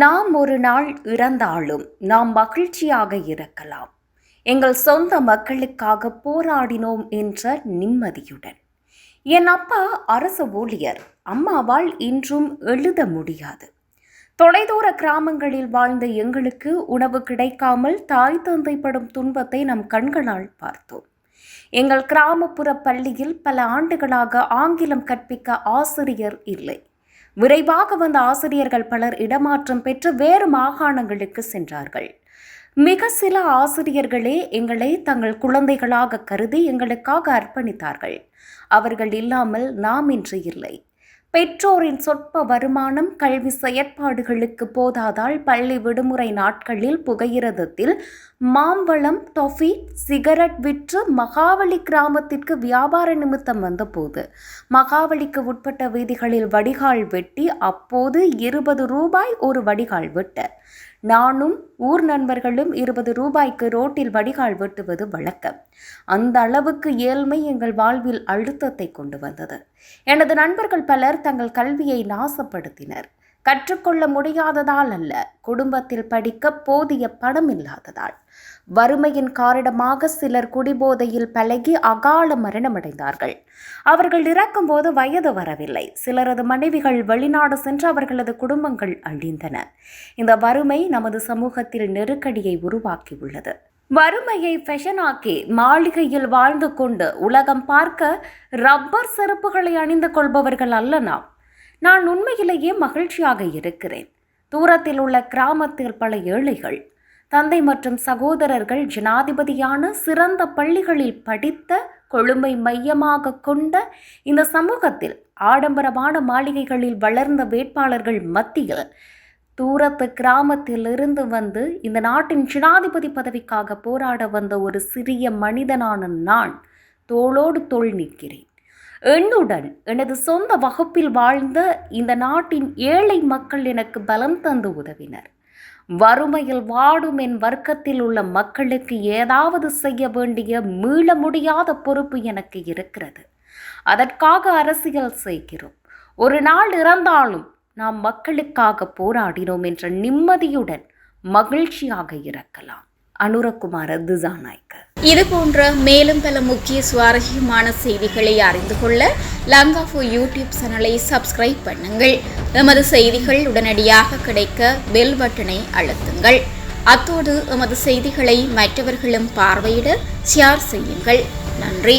நாம் ஒரு நாள் இறந்தாலும் நாம் மகிழ்ச்சியாக இருக்கலாம். எங்கள் சொந்த மக்களுக்காக போராடினோம் என்ற நிம்மதியுடன். என் அப்பா அரசு ஊழியர். அம்மாவால் இன்றும் எழுத முடியாது. தொலைதூர கிராமங்களில் வாழ்ந்த எங்களுக்கு உணவு கிடைக்காமல் தாய் தந்தைப்படும் துன்பத்தை நம் கண்களால் பார்த்தோம். எங்கள் கிராமப்புற பள்ளியில் பல ஆண்டுகளாக ஆங்கிலம் கற்பிக்க ஆசிரியர் இல்லை. விரைவாக வந்த ஆசிரியர்கள் பலர் இடமாற்றம் பெற்று வேறு மாகாணங்களுக்கு சென்றார்கள். மிக சில ஆசிரியர்களே எங்களை தங்கள் குழந்தைகளாக கருதி எங்களுக்காக அர்ப்பணித்தார்கள். அவர்கள் இல்லாமல் நாம் இன்று இல்லை. பெற்றோரின் சொற்ப வருமானம் கல்வி செயற்பாடுகளுக்கு போதாதால் பள்ளி விடுமுறை நாட்களில் புகையிரதத்தில் மாம்பழம் டொஃபி சிகரெட் விற்று மகாவலி கிராமத்திற்கு வியாபார நிமித்தம் வந்தபோது மகாவலிக்கு உட்பட்ட வீதிகளில் வடிகால் வெட்டி அப்போது இருபது ரூபாய் ஒரு வடிகால் வெட்ட. நானும் ஊர் நண்பர்களும் இருபது ரூபாய்க்கு ரோட்டில் வடிகால் வெட்டுவது வழக்கம். அந்த அளவுக்கு ஏழ்மை எங்கள் வாழ்வில் அழுத்தத்தை கொண்டு வந்தது. எனது நண்பர்கள் பலர் தங்கள் கல்வியை நாசப்படுத்தினர். கற்றுக்கொள்ள முடியாததால் அல்ல குடும்பத்தில் படிக்க போதிய பணம் இல்லாததால். வறுமையின் காரணமாக சிலர் குடிபோதையில் பழகி அகால மரணமடைந்தார்கள். அவர்கள் இறக்கும்போது வயது வரவில்லை. சிலரது மனைவிகள் வெளிநாடு சென்று அவர்களது குடும்பங்கள் அழிந்தன. இந்த வறுமை நமது சமூகத்தில் நெருக்கடியை உருவாக்கியுள்ளது. வறுமையை ஃபெஷனாக்கி மாளிகையில் வாழ்ந்து கொண்டு உலகம் பார்க்க ரப்பர் செருப்புகளை அணிந்து கொள்பவர்கள் அல்ல நாம். நான் உண்மையிலேயே மகிழ்ச்சியாக இருக்கிறேன். தூரத்தில் உள்ள கிராமத்தில் பல ஏழைகள் தந்தை மற்றும் சகோதரர்கள் ஜனாதிபதியான சிறந்த பள்ளிகளில் படித்த கொழும்பை மையமாக கொண்ட இந்த சமூகத்தில் ஆடம்பரமான மாளிகைகளில் வளர்ந்த வேட்பாளர்கள் மத்தியில் தூரத்து கிராமத்தில் இருந்து வந்து இந்த நாட்டின் ஜனாதிபதி பதவிக்காக போராட வந்த ஒரு சிறிய மனிதனான நான் தோளோடு தோள் நிற்கிறேன். என்னுடன் எனது சொந்த வகுப்பில் வாழ்ந்த இந்த நாட்டின் ஏழை மக்கள் எனக்கு பலம் தந்து உதவினர். வறுமையில் வாடும் என் வர்க்கத்தில் உள்ள மக்களுக்கு ஏதாவது செய்ய வேண்டிய மீள முடியாத பொறுப்பு எனக்கு இருக்கிறது. அதற்காக அரசியல் செய்கிறோம். ஒரு நாள் இறந்தாலும் நாம் மக்களுக்காக போராடினோம் என்ற நிம்மதியுடன் மகிழ்ச்சியாக இருக்கலாம். அனுரகுமார திசாநாய்க்கு. இது போன்ற மேலும் பல முக்கிய சுவாரஸ்யமான செய்திகளை அறிந்து கொள்ள லங்காஃபோ யூடியூப் சேனலை சப்ஸ்கிரைப் பண்ணுங்கள். எமது செய்திகள் உடனடியாக கிடைக்க பெல் பட்டனை அழுத்துங்கள். அத்தோடு எமது செய்திகளை மற்றவர்களும் பார்வையிட ஷேர் செய்யுங்கள். நன்றி.